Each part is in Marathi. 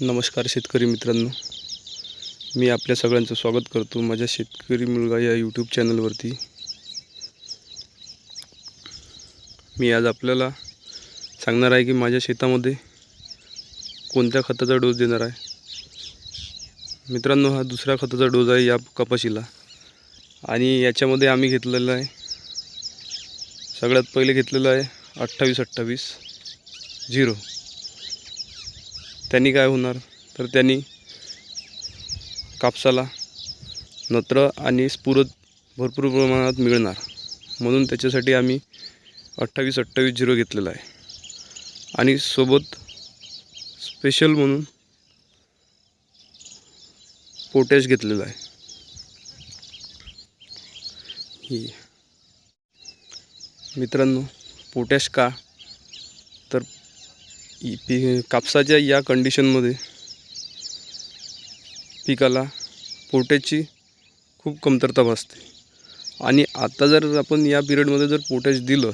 नमस्कार शेतकरी मित्रांनो. मी आपल्या सगळ्यांचं स्वागत करतो माझ्या शेतकरी मुलगा या यूट्यूब चॅनलवरती मी आज आपल्याला सांगणार आहे की माझ्या शेतामध्ये कोणत्या खताचा डोस देणार आहे. मित्रांनो हा दुसरा खताचा डोस आहे या कपाशीला. आणि याच्यामध्ये आम्ही घेतलेला आहे सगळ्यात पहिले घेतलेलं आहे अठ्ठावीस अठ्ठावीस झिरो. त्यांनी काय होणार? तर त्यांनी कापसाला नत्र आणि स्फुरद भरपूर प्रमाणात मिळणार. म्हणून त्याच्यासाठी आम्ही अठ्ठावीस अठ्ठावीस झिरो घेतलेला आहे. आणि सोबत स्पेशल म्हणून पोटॅश घेतलेला आहे. मित्रांनो पोटॅश का पी कापसाच्या या कंडिशनमध्ये पिकाला पोटॅशची खूप कमतरता भासते. आणि आता जर आपण या पिरियडमध्ये जर पोटॅश दिलं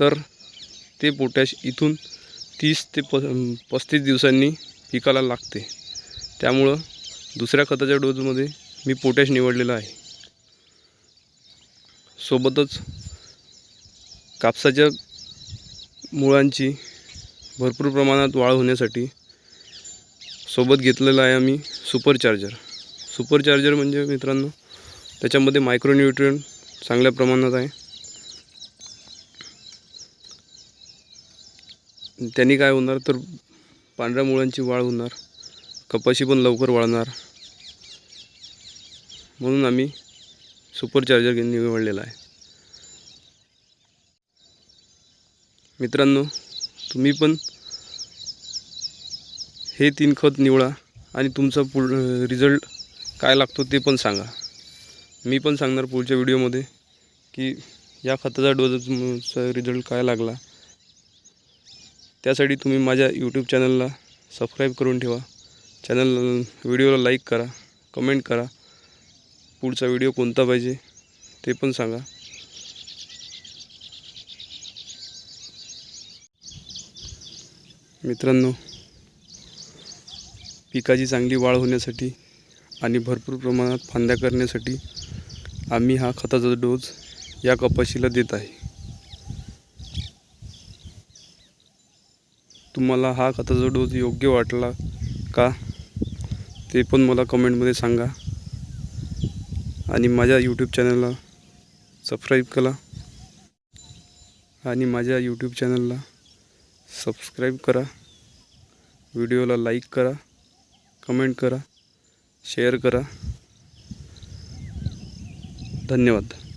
तर ते पोटॅश इथून तीस ते प पस्तीस दिवसांनी पिकाला लागते. त्यामुळं दुसऱ्या खताच्या डोजमध्ये मी पोटॅश निवडलेला आहे. सोबतच कापसाच्या मुळांची भरपूर प्रमाणात वाढ होण्यासाठी सोबत घेतलेला आहे आम्ही सुपर चार्जर. सुपर चार्जर म्हणजे मित्रांनो त्याच्यामध्ये मायक्रोन्यूट्रियन चांगल्या प्रमाणात आहे. त्यांनी काय होणार तर पांढऱ्या मुळांची वाढ होणार कपाशी पण लवकर वाढणार म्हणून आम्ही सुपर चार्जर घेऊन निवडलेला आहे. मित्रांनो तुम्ही पण हे तीन खत निवडा आणि तुमचा पुढ रिझल्ट काय लागतो ते पण सांगा. मी पण सांगणार पुढच्या व्हिडिओमध्ये की या खताचा डोजचा रिझल्ट काय लागला. त्यासाठी तुम्ही माझ्या यूट्यूब चॅनलला सबस्क्राईब करून ठेवा. चॅनल व्हिडिओला लाईक करा कमेंट करा. पुढचा व्हिडिओ कोणता पाहिजे ते पण सांगा. मित्रांनो पिकाची चांगली वाढ होण्यासाठी आणि भरपूर प्रमाणात फांद्या करण्यासाठी आम्ही हा खताचा डोस या कपाशीला देत आहे. तुम्हाला हा खताचा डोस योग्य वाटला का ते पण मला कमेंटमध्ये सांगा आणि माझ्या यूट्यूब चॅनलला सबस्क्राईब करा आणि माझ्या यूट्यूब चॅनलला सबस्क्राईब करा. व्हिडिओला लाईक करा. कमेंट करा शेअर करा. धन्यवाद.